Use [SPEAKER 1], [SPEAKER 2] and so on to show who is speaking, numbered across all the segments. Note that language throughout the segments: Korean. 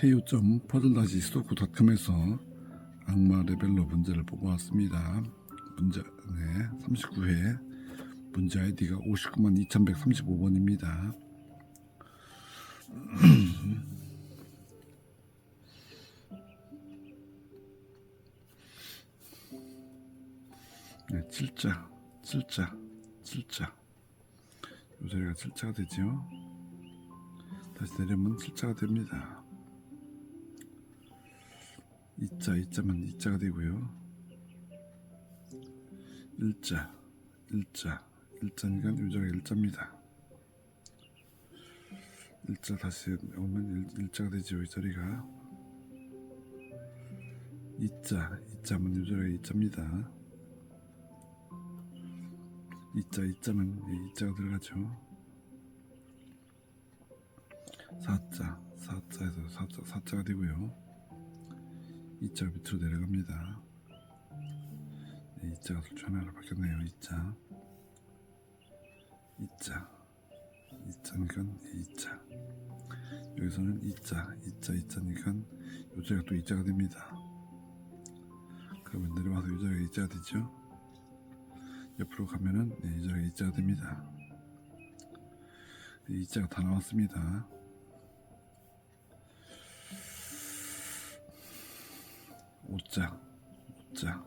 [SPEAKER 1] ko.퍼즐-수도쿠닷컴에서 악마 레벨러 문제를 뽑아왔습니다. 문제 네, 39회 문제 아이디가 59만 2135번입니다. 네, 7자, 7자, 7자. 요 자리가 7자가 되죠. 다시 내리면 7자가 됩니다. 2자, 2자면 2자가 되고요. 1자, 1자, 1자니까 요자가 1자입니다. 1자 다시 오면 1, 자가 되죠. 이 자리가 2자, 2자면 요자가 2자입니다. 2자, 2자면 2자가 들어가죠. 4자, 4자에서 4자, 4자가 되고요. 2자가 밑으로 내려갑니다. 네, 2자가 둘 중 하나로 바뀌었네요. 2자, 2자, 2자니까 2자. 여기서는 2자, 2자, 2자니까 요자가 또 2자가 됩니다. 그러면 내려와서 요자가 2자가 되죠. 옆으로 가면은 네, 이자가 이자가 됩니다. 네, 이자가 다 나왔습니다. 오자, 오자,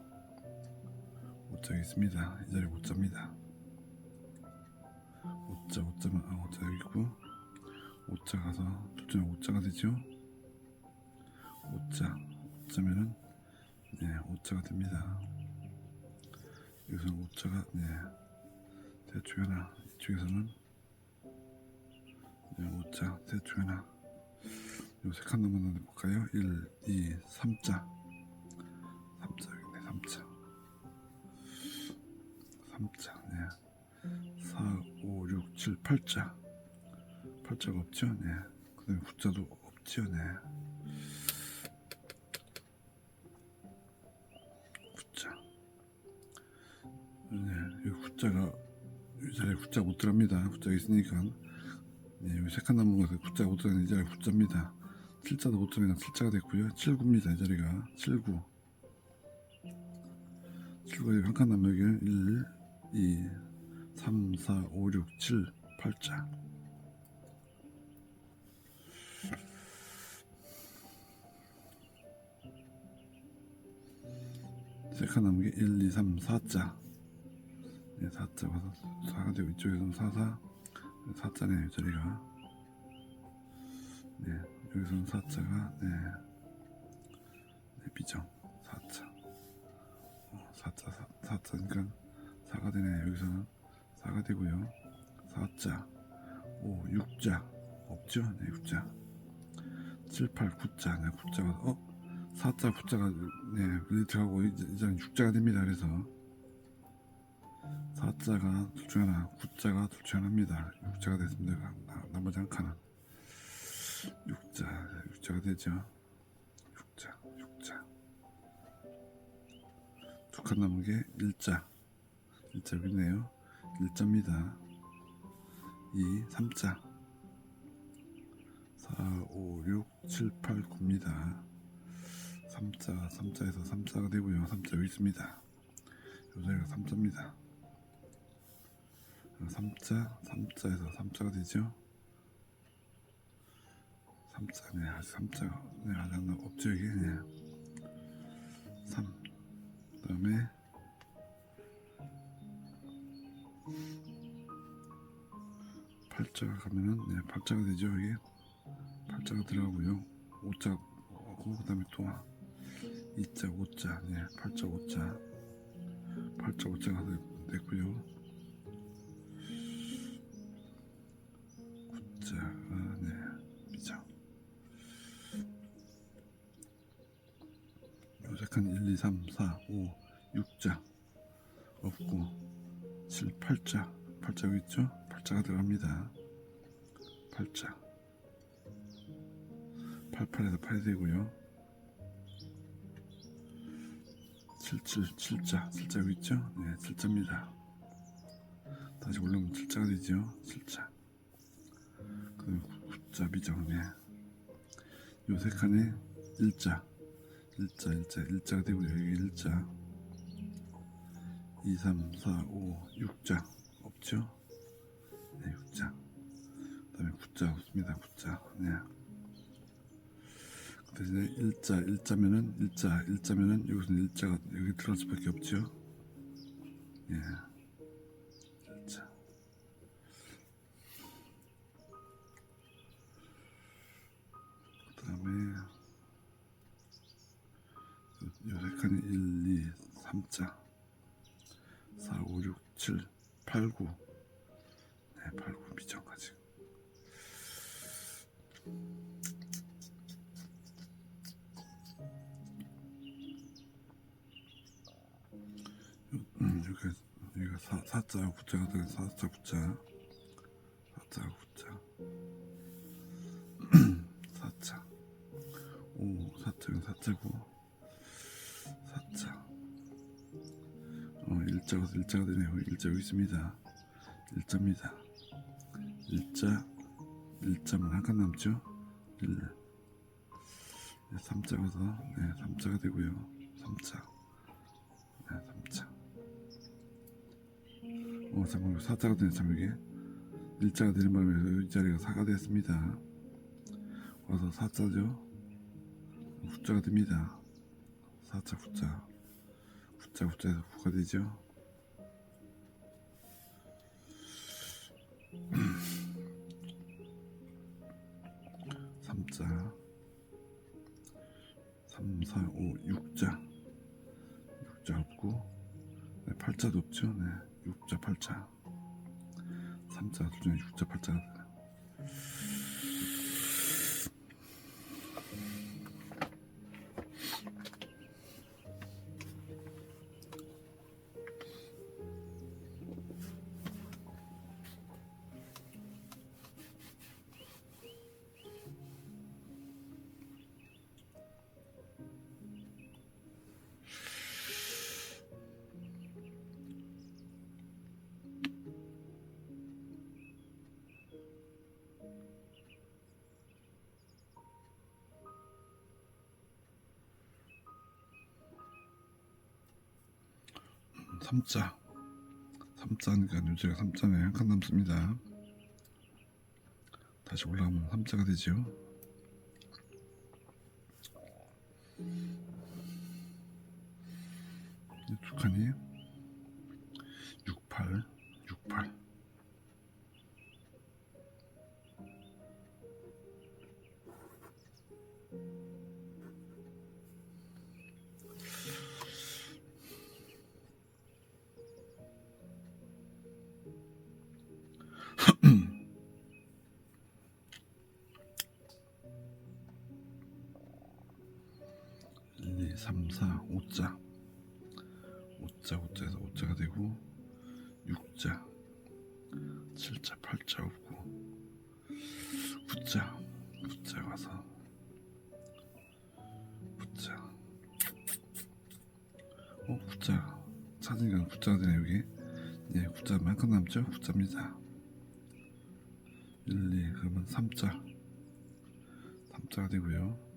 [SPEAKER 1] 오자 있습니다. 이 자리 오자입니다. 오자, 오자만 아, 오자 여기 있고 오자 가서 둘째 오자가 되죠. 오자, 오자면은 네, 오자가 됩니다. 여기서 오자가 네 대충 하나 이쪽에서는 네, 오자 대충 하나 요 색한 놈만 볼까요? 1, 2, 3자 3자 3자 네 4, 5, 6, 7, 8자 8자가 없죠? 네 그 다음에 9자도 없죠? 네 9자 네, 여기 구자가 이 자리에 구자 못 들어갑니다. 구자가 있으니까 네, 여기 색한 나무가 구자가 못 들어가는 이 자리가 구자입니다. 7자도 못 들어가는 7자가 됐고요. 79입니다. 이 자리가 79 7가 여기 한칸 여기 1, 2, 3, 4, 5, 6, 7, 8자 색한 나무 1, 2, 3, 4자. 네, 4자 와서 4가 되고 이쪽에서는 4, 4 4자네요 저리가. 네 여기서는 4자가 네, 네 비정. 4자. 어, 4자 4, 4자니까 4가 되네. 여기서는 4가 되고요. 4자. 5 6자. 없죠? 네 6자. 7, 8, 9자. 네 9자가 어? 4자 9자가 네 들어가고 이제 이제 6자가 됩니다. 그래서. 4자가 둘 중 하나, 9자가 둘 중 하나입니다. 6자가 됐습니다. 나, 나머지 한 칸은. 6자, 6자가 되죠. 6자, 6자. 두 칸 남은 게 1자. 1자 여기 있네요. 1자입니다. 2, 3자. 4, 5, 6, 7, 8, 9입니다. 3자, 3자에서 3자가 되고요. 3자 여기 있습니다. 요 자리가 3자입니다. 3자, 3자에서 3자가 되죠. 3자, 네, 아직 3자가, 네, 아직 없죠, 이게, 네. 3. 그 다음에, 8자가 가면은, 네, 8자가 되죠, 이게. 8자가 들어가고요. 5자, 그 다음에 또, 2자, 5자, 네, 8자, 5자. 8자, 5자가 됐고요. 자, 아, 네, 비장. 요색한 1, 2, 3, 4, 5, 6자 없고 7, 8자 8자 여기 있죠? 8자가 들어갑니다. 8자. 88에서 8이 되고요. 77, 7자. 7자 여기 있죠? 네 7자입니다. 다시 올라오면 7자가 되죠? 7자. 그 굿잡이죠 네요세 칸에 일자. 일자 일자 일자가 되고요. 여기 일자. 2 3 4 5 6자. 없죠 네 6자. 그 다음에 9자 없습니다 9자. 네. 근데 이제 일자 일자면은 일자 일자면은 여기서 일자가 여기 들어갈 수밖에 없죠 예. 일자. 그 다음에 요세 칸이 1, 2, 3자. 4, 5, 6, 7, 8, 9 여기가 여기가 4, 4자 9자가 되는 4자 9자. 4자 9자. 4자. 5 4자는 4자고. 4자. 어 일자가 일자가 되네요. 일자 여기 있습니다. 일자입니다. 일자 일자만 한 칸 남죠? 1 3자가 더네 3자가 되고요. 3자 어 잠깐만 4자가 되네 참 이게 일자가 되는 바람에 이 자리가 4가 됐습니다. 와서 4자죠. 9자가 됩니다. 4자 9자. 9자 9자에서 9가 되죠. 삼자. 3, 4, 5, 6자 6자 6자 8자. 3자 둘 중에 6자 8자 가 삼자. 3자니까 요제가 3자네. 한 칸 남습니다. 다시 올라가면 3자가 되죠. 이두 칸이 2, 3, 4, 5자. 5자 5자에서 5자가 되고 6자 7자 8자 없고 9자 9자 가서 9자. 어 9자. 찾으니까 9자가 되네 여기. 예 9자 만큼 남죠? 9자입니다. 1, 2 그러면 3자. 3자가 되고요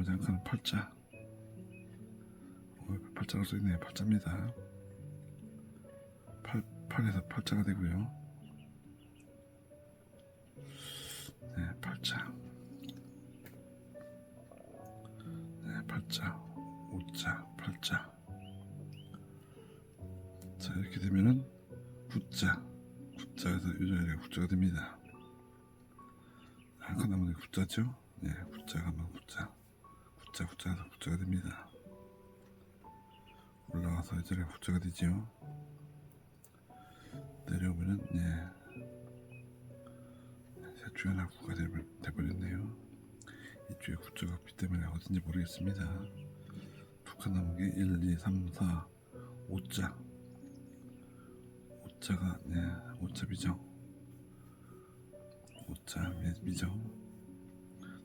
[SPEAKER 1] 한 칸은 8자. 어, 8자가 써있네요. 8자입니다. 8, 8에서 8자가 되고요. 네 8자. 네 8자. 5자 8자. 자 이렇게 되면은 9자. 9자에서 요자리가 9자가 됩니다. 한칸 남은 게 9자죠? 네 9자가 하면 9자 9자 9자에서 9자가 됩니다. 올라가서 이 자리가 9자가 되지요? 내려오면은 예 세주연하 9가 돼버렸네요. 이쪽에 9자가 없기 때문에 어딘지 모르겠습니다. 두칸 남은 게 1, 2, 3, 4, 5자. 5자가 네 5자 비정. 5자 미- 미정.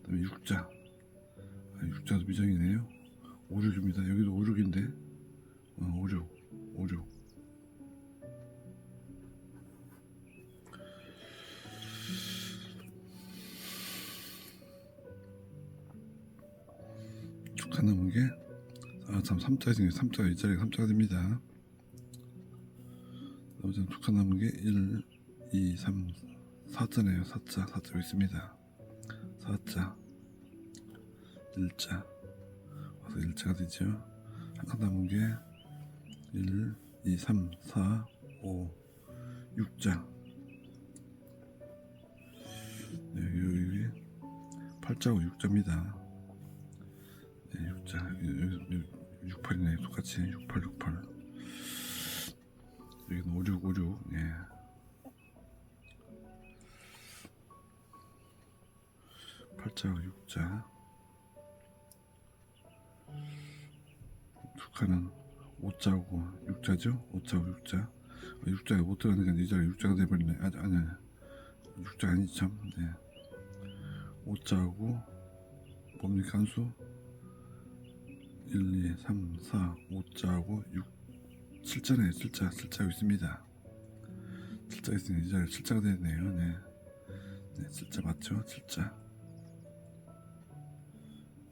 [SPEAKER 1] 그다음에 6자 아, 6자도 미정이네요 5, 6입니다 여기도 5, 6인데 어, 5, 6 5, 6 네, 칸 남은 게, 아, 참, 3자가 생겨 3자가 이 자리가 3자가 됩니다. 나머지 두칸 남은 게 1, 2, 3, 4자네요. 4자, 4자 있습니다. 4자, 1자, 와서 1자가 되죠. 한칸 남은 게 1, 2, 3, 4, 5, 6자. 네, 여기, 여기 8자하고 6자입니다. 네, 6자. 여기, 여기 68이네. 똑같이 68, 68. 여기는 56, 56. 예. 팔자하고 육자 두 칸은 오자고 육자죠? 오자고 육자 아, 육자가 못 들어가니까 이 자리가 육자가 돼버리네 아니 아니 아니. 육자 아니지 참 네. 오자고 뭡니까 한수 1, 2, 3, 4, 5자하고 6, 7자네요. 7자, 7자가 있습니다. 7자가 있으니 이 자리에 7자가 되네요. 네. 네, 7자 맞죠? 7자.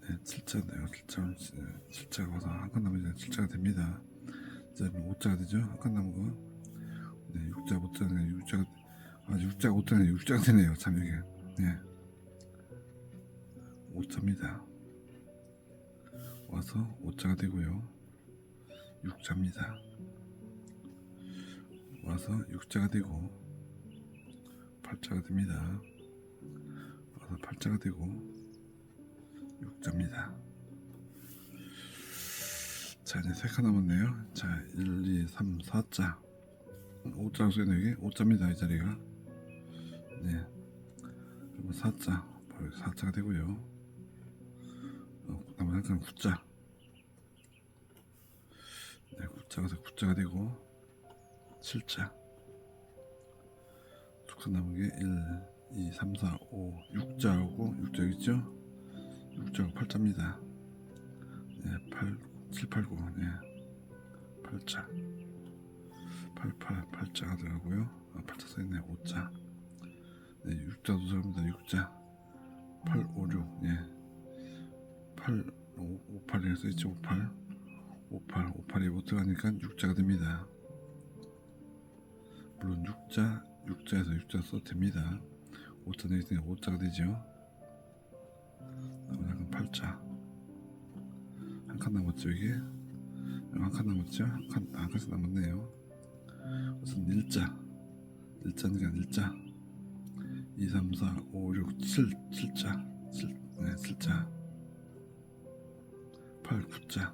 [SPEAKER 1] 네, 7자네요. 7자, 7자가 와서 한 칸 남은 이제 7자가 됩니다. 이제 5자가 되죠? 한 칸 남은 거. 네, 6자, 5자가, 6자가, 아, 6자가, 5자가, 6자가 되네요. 참, 이게. 네. 5자입니다. 와서 5자가 되고요. 6자입니다. 와서 6자가 되고 8자가 됩니다. 와서 8자가 되고 6자입니다. 자 이제 3칸 남았네요. 자 1, 2, 3, 4자 5자가 쓰여있는 여기 5자입니다. 이 자리가 네 그리고 4자 바로 4자가 되고요. 어, 그다음에 한칸 9자 네 9자가 돼 9자가 되고 7자 두 칸 남은 게 1, 2, 3, 4, 5, 6자하고 6자 있죠? 6자하고 8자입니다. 네, 8, 7, 8, 9, 네, 8자, 8, 8, 8자가 들어가고요. 아, 8자 써있네, 5자, 네, 6자도 들어갑니다. 6자, 8, 5, 6, 네, 8, 5, 58이라고 써있죠, 58, 58, 58이 못 들어가니까 6자가 됩니다. 물론 6자, 6자에서 6자 써도 됩니다. 5자 내있으니까 5자가 되죠. 너무 약간 팔자. 한 칸 남았죠 이게? 어, 한칸 남았죠? 한칸한 칸씩 아, 남았네요. 우선 일자. 일자는 게 일자. 2 3 4 5 6 7 7자. 7, 네, 7자. 8 9자.